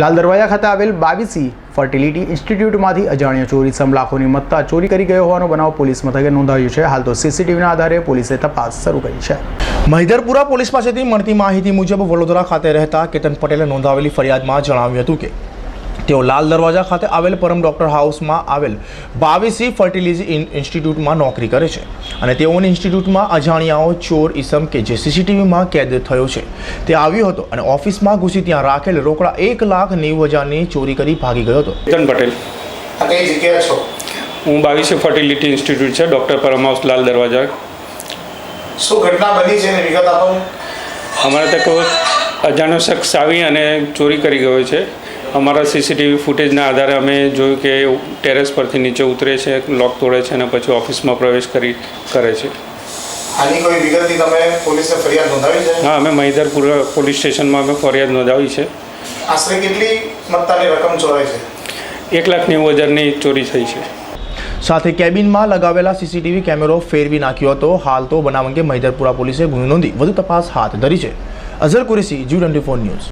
લાલ દરવાજા ખાતે આવેલ બાવીસી ફર્ટિલિટી ઇન્સ્ટિટ્યૂટમાંથી અજાણ્યો ચોરીસમ લાખોની મત્તા ચોરી કરી ગયો હોવાનો બનાવ પોલીસ મથકે નોંધાયો છે. હાલ તો સીસીટીવીના આધારે પોલીસે તપાસ શરૂ કરી છે. મહિધરપુરા પોલીસ પાસેથી મળતી માહિતી મુજબ વડોદરા ખાતે રહેતા કેતન પટેલે નોંધાવેલી ફરિયાદમાં જણાવ્યું હતું કે તેઓ લાલ દરવાજા ખાતે આવેલ પરમ ડૉક્ટર હાઉસમાં આવેલ બાવીસી ફર્ટિલિટી ઇન- ઇન્સ્ટિટ્યૂટમાં નોકરી કરે છે. અને તેઓની ઇન્સ્ટિટ્યૂટમાં અજાણ્યાઓ ચોર ઈસમ કે જે સીસીટીવીમાં કેદ થયો છે. તે આવ્યો હતો અને ઓફિસમાં ઘૂસી ત્યાં રાખેલ રોકડા એક લાખ નેવું હજારની ચોરી કરી ભાગી ગયો હતો. કેતન પટેલ. કઈ જગ્યાએ છો? હું બાવીસે ફર્ટિલિટી ઇન્સ્ટિટ્યૂટ છે ડૉક્ટર પરમહાઉસ લાલ દરવાજા. શું ઘટના બની છે વિગત આપો. અમારે ત્યાં કોઈ અજાણ્યો શખ્સ આવી અને ચોરી કરી ગયો છે. અમારા સીસીટીવી ફૂટેજના આધારે અમે જોયું કે ટેરેસ પરથી નીચે ઉતરે છે લોક તોડે છે અને પછી ઓફિસમાં પ્રવેશ કરી કરે છે. આની કોઈ વિગતની તમે પોલીસને ફરિયાદ નોંધાવી છે? હા અમે મહીધરપુર પોલીસ સ્ટેશનમાં અમે ફરિયાદ નોંધાવી છે. આશરે કેટલી મત્તાની રકમ ચોરાઈ છે? એક લાખ નેવું હજારની ચોરી થઈ છે. સાથે કેબિનમાં લગાવેલા સીસીટીવી કેમેરો ફેરવી નાખ્યો હતો. હાલ તો બનાવ અંગે મહિધરપુરા પોલીસે ગુનો નોંધી વધુ તપાસ હાથ ધરી છે. Azhar Qureshi ji twenty four news.